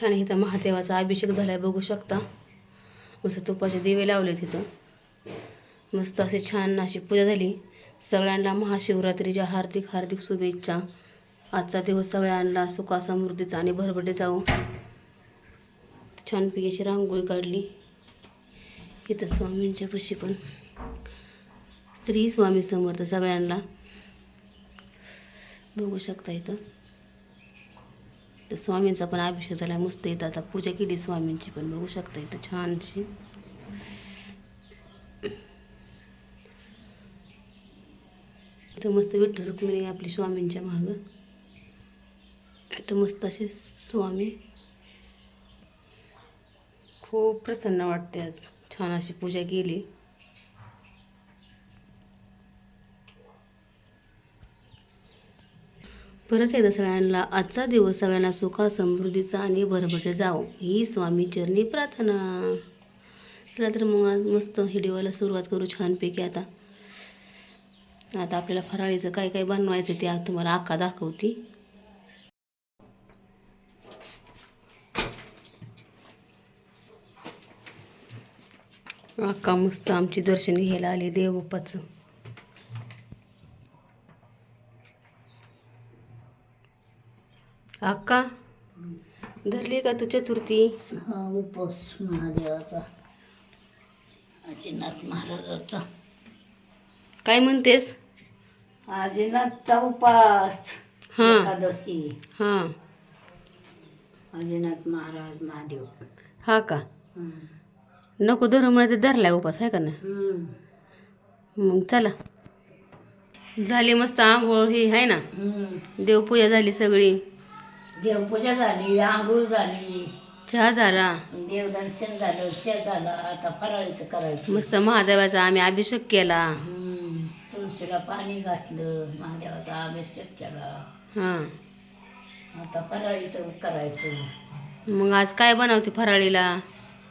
छान इथं महादेवाचा अभिषेक झाला आहे बघू शकता. मस्त तुपाचे दिवे लावले तिथं मस्त अशी छान अशी पूजा झाली. सगळ्यांना महाशिवरात्रीच्या हार्दिक हार्दिक शुभेच्छा. आजचा दिवस सगळ्यांना सुखा समृद्धीचा आणि भरभटे जाऊ छानपैकी अशी रांगोळी काढली. इथं स्वामींच्या पशी पण. श्री स्वामी समर्थ सगळ्यांना. बघू शकता इथं. तर स्वामींचा पण अभिषेक झाला मस्त इथं आता. पूजा केली स्वामींची पण बघू शकता इथं छानशी. इथं मस्त विठ्ठल रुक्मिणी आपली स्वामींच्या मागं. इथं मस्त असे स्वामी. खूप प्रसन्न वाटते आज. छान अशी पूजा केली. परत एकदा सगळ्यांना आजचा दिवस सगळ्यांना सुखा समृद्धीचा आणि भरभटे जावो. ही स्वामी चरणी प्रार्थना. चला तर मग आज मस्त व्हिडिओला सुरुवात करू छानपैकी आता. आता आपल्याला फराळीचं काय काय बनवायचं ते आज तुम्हाला आका दाखवती. आका मस्त आमची दर्शन घ्यायला आली देवबाप्पाचं अक्का धरली का तू चतुर्थी हा उपवास महादेवाचा आदिनाथ महाराजाचा. काय म्हणतेस? आदिनाथचा उपास हा. एकादशी. हां. आदिनाथ महाराज महादेव. हा का? हम्म. नको धरू म्हणा ते धरलाय उपास आहे का नाही? हम्म. मग चला. झाली मस्त आंघोळ ही आहे ना? हम्म. देवपूजा झाली सगळी. देवपूजा झाली आंघोळ झाली. चहा झाला. देवदर्शन झालं शेत झालं आता फराळीचं करायचं. मस्त महादेवाचा आम्ही अभिषेक केला. हम्म. तुळशीला पाणी घातलं महादेवाचा अभिषेक केला. हां. आता फराळीचं करायचं. मग आज काय बनवते फराळीला?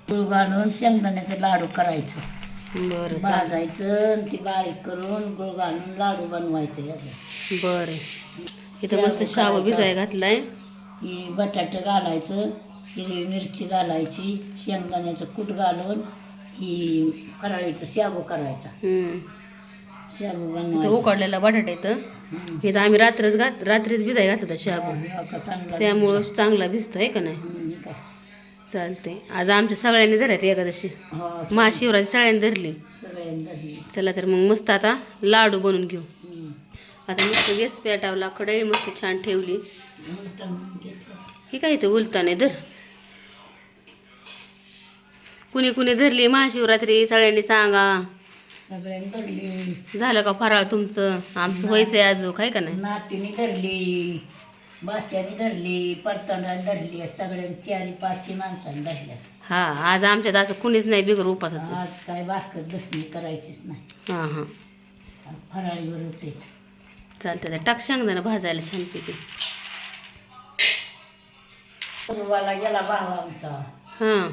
गुळ घालून शेंगदाण्याचे लाडू करायचं. बरं चाल. भाजायचं आणि ती बारीक करून गुळ घालून लाडू बनवायचे. याचे बरं. इथं मस्त शाबू भिजाय घातलाय. ही बटाटे घालायचं हिरवी मिरची घालायची शेंगदाण्याचं कूट घालून ही शाबू करायचा. शाबू बनवायचा उकडलेला बटाटा इथं हम्म. इथं आम्ही रात्रच घात रात्रीच भिजाय घातला होता शाबू हो का चांगला त्यामुळं चांगला भिजतो आहे का नाही हे. चालते आज आमच्या सगळ्यांनी धरायचं एकादशी हो सगळ्यांनी धरली सगळ्यांना ही. चला तर मग मस्त आता लाडू बनवून घेऊ. आता मस्त गॅस पेटावला कढई मस्त छान ठेवली. ही काय इथं उलताने धर कुणी कुणी धरली महाशिवरात्री सगळ्यांनी सांगा. सगळ्यांनी धरली. झालं का फराळ तुमचं? आमचं व्हायचंय अजून काय का नाही? नातीने धरली बाच्याने धरली परतंडाने धरली सगळ्यांनी चारी पाचशे माणसांनी धरल्या. हा आज आमच्यात असं कुणीच नाही बिगर उपासाचं. आज काय भाकर दसणी करायचीच नाही. हां हां. आज फराळीवरच येत चालतं तर टाक शेंगदाणा भाजायला छानपैकी संगवाला गेला भाव आमचा हां.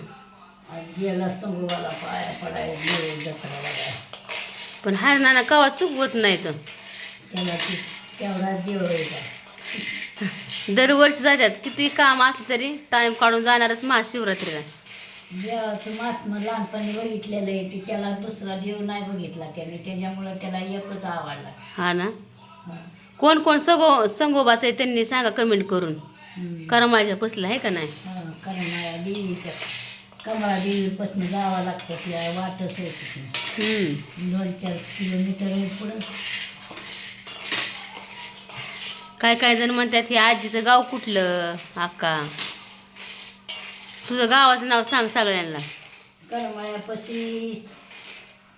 आज गेला संगवाला पाया पडायला देव जत्रा बघायला पण हार नाना कवा चुकवत नाही तर? त्याला ती तेवढा देव आहे का? दरवर्षी जातात किती काम असलं तरी टाइम काढून जाणारच महाशिवरात्रीला. देवाचं महात्मा लहानपणी बघितलेलं आहे की त्याला दुसरा देव नाही बघितला त्याने. त्याच्यामुळं त्याला एकच आवडला. हा ना? हा. कोण कोण सगो संगोबाचं आहे त्यांनी सांगा कमेंट करून. करमाच्या पसलं आहे का नाही? हा, करमाळ्या देवीच्या कमळा देवीपासून जावं लागतं त्या वाटच हम्म. दोन चार किलोमीटर पुढं. काय काय जण म्हणतात हे आजीचं गाव कुठलं? अक्का. तुझं गावाचं नाव सांग सगळ्यांना. करमाळ्यापाशी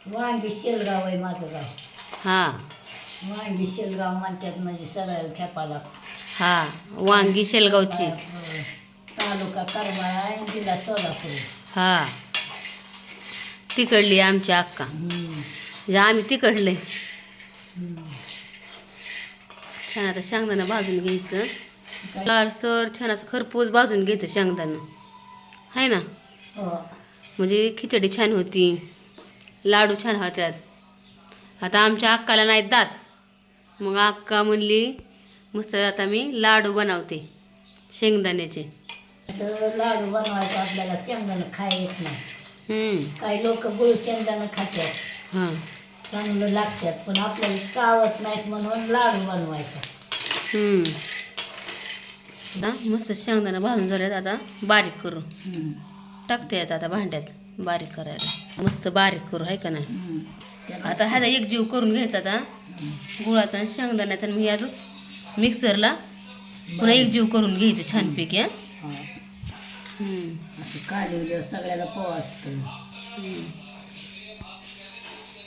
वांगी शेलगाव आहे माझं गाव. हा. वांगी शेलगाव म्हणतात म्हणजे सगळ्याला हा वांगी शेलगावची. तालुका करमाळा आहे जिल्हा सोलापूर. हा. तिकडली आमची अक्का. हम्म. म्हणजे आम्ही तिकडले. हम्म. छान आता शेंगदाणा भाजून घ्यायचं. काय? लाल सर छान असं खरपूस भाजून घ्यायचं शेंगदाणा. आहे ना? हो. म्हणजे खिचडी छान होती. लाडू छान होत्यात. आता आमच्या अक्काला नाहीत दात. मग अक्का म्हणली मस्त आता मी लाडू बनवते शेंगदाण्याचे. लाडू बनवायचा आपल्याला शेंगदाणा खायला येत नाही. काही लोक गुळ शेंगदाणा खातात. हां. चांगलं लागतात पण आपल्याला चावत नाहीत म्हणून लाडू बनवायचा. आता मस्त शेंगदाणा भाजून झाल्यात आता बारीक करू. टाकते आता आता भांड्यात बारीक करायला. मस्त बारीक करू आहे का नाही? आता ह्याचा एक जीव करून घ्यायचा आता. गुळाचा आणि शेंगदाण्याचा. मी अजून मिक्सरला पुन्हा एक जीव करून घ्यायचं छानपैकी हा. काढल्यावर सगळ्याला.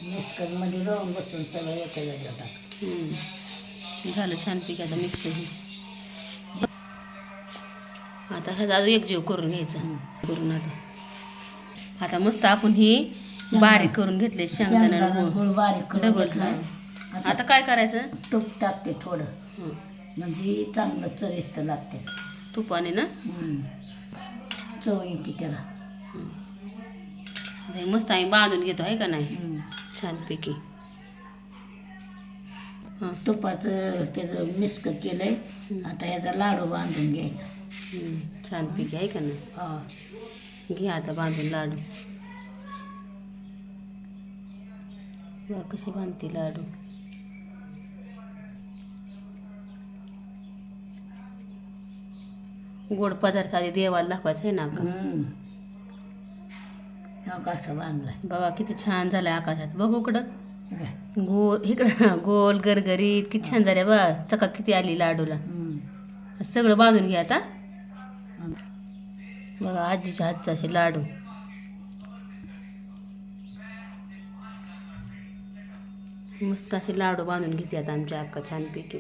मिस्करमध्ये राहून बसून सगळं एका जागेवर टाक. हम्म. झालं छानपैकी आता मिक्स आता ह्याचा अजून एक जीव करून घ्यायचा. करून आता. आता मस्त आपण ही बारीक करून घेतले शेंगदाणा डबल. आता काय करायचं? तूप टाकते थोडं. म्हणजे चांगलं चविष्ट लागते. तुपाने ना. चव येते त्याला. मस्त आम्ही बांधून घेतो आहे का नाही. छानपैकी. हां. तुपाचं त्याचं मिस्क केलंय. आता ह्याचा लाडू बांधून घ्यायचा. छानपैकी आहे का नाही? हा. घे आता बांधून लाडू. कशी बांधते लाडू. गोड पदार्थ आधी देवाला दाखवायचं आहे ना का हम्म. कसा बांधलाय. बघा किती छान झालंय आकाशात. बघू इकडं. गोल इकडं. गोल गरगरीत. किती छान झाल्या बघा. चका किती आली लाडूला. हम्म. सगळं बांधून घ्या आता. बघा आजीच्या हातचा असे लाडू. मस्त असे लाडू बांधून घेते आता आमच्या अक्का छानपैकी.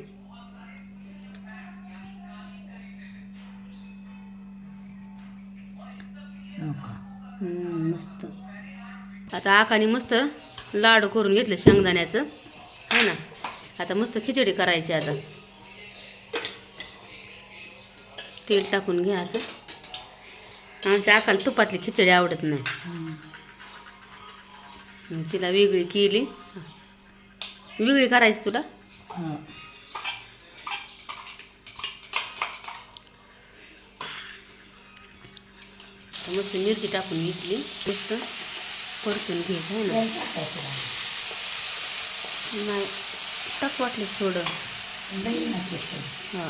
मस्त. आता आकाने मस्त लाडू करून घेतले शेंगदाण्याचं. है ना? आता मस्त खिचडी करायची आता. तेल टाकून घ्या आता. आमच्या आकाला तुपातली खिचडी आवडत नाही. तिला वेगळी केली. वेगळी करायची तुला? हा. मस्त मिरची टाकून घेतली मस्त परतून घ्यायचं आहे ना टाकायचं आहे. नाही टाक वाटलं थोडं हां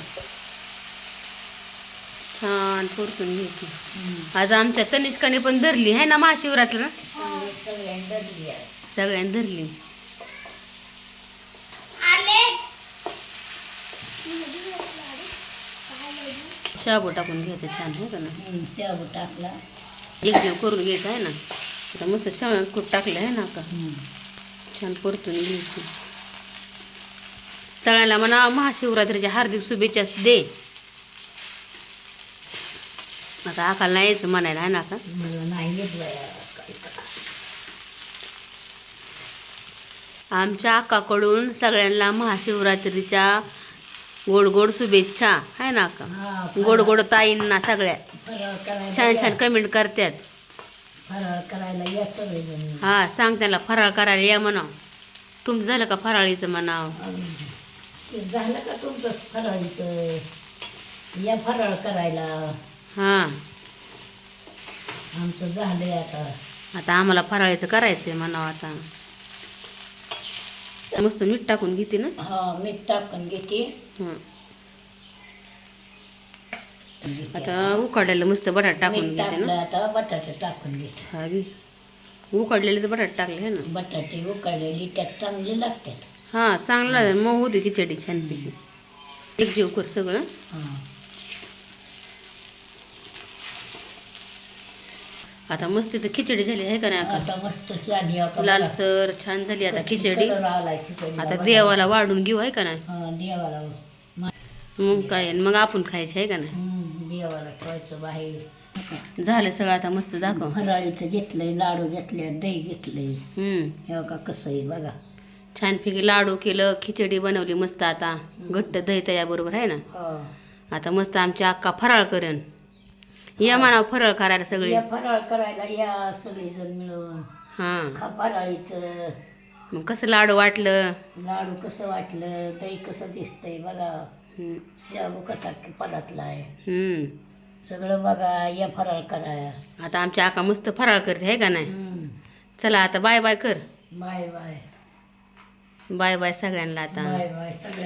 छान परतून घ्यायची हम्म. आज आमच्या तनिष्काने पण धरली आहे ना महाशिवरात्र आहे. सगळ्यांनी धरली शाबू टाकून घ्यायचं छान आहे का ना. शाबू टाकला एक जीव करून घ्यायचा आहे ना आता मस्त शाळा कूट टाकलं आहे ना का. छान परतून घ्यायची सगळ्यांना म्हणा महाशिवरात्रीच्या हार्दिक शुभेच्छा दे आता आकाला नाही यायचं म्हणायला आहे ना का नाही. आमच्या आकाकडून सगळ्यांना महाशिवरात्रीच्या गोड गोड शुभेच्छा आहे ना का? गोड गोड ताईंना सगळ्या. छान. छान कमेंट करतात फराळ करायला हा सांग त्याला फराळ करायला या म्हणाव. तुमचं झालं का फराळीचं म्हणाव? झालं का तुमचं फराळीचं? या फराळ करायला. हां. आमचं झालंय आता. आता आम्हाला फराळीचं करायचं आहे म्हणावं आता. मस्त मीठ टाकून घेते ना? हा मीठ टाकून घेते. हं. आता उकाडलेलं मस्त बटाट टाकून घेते ना? आता बटाटे टाकून घेते. हा घे उकडलेलं बटाट टाकले है ना? बटाटे उकडलेली त्यात चांगली लागतात. हां चांगला मग होती खिचडी छानपैकी एक जीव कर सगळं. हा. आता मस्त इथं खिचडी झाली आहे का नाही आता मस्त लालसर छान झाली आता खिचडी. आता. देवाला वाढून घेऊ आहे का नाही? हा देवाला. मग काय मग आपण खायचं आहे का नाही? हम्म, देवाला ठेवायचं बाहेर. झालं सगळं आता मस्त दाखव. फराळीचं घेतलंय लाडू घेतले दही घेतलंय. हे का कसं आहे बघा. छानपैकी लाडू केलं खिचडी बनवली मस्त आता. घट्ट दही त्याच्याबरोबर आहे ना. आता मस्त आमची अक्का फराळ करेन. या म्हणावं फराळ करायला सगळे. या फराळ करायला या सगळेजण मिळून. हां. खा फराळीचं. मग कसं लाडू वाटलं? लाडू कसं वाटलं? दही कसं दिसतंय बघा. हम्म, शाबू कसा पदातला आहे हम्म. सगळं बघा या फराळ करा. आता आमची आका मस्त फराळ करते आहे का नाही? हम्म. चला आता बाय बाय कर. Bye bye. बाय बाय सगळ्यांना आता. बाय बाय सगळ्या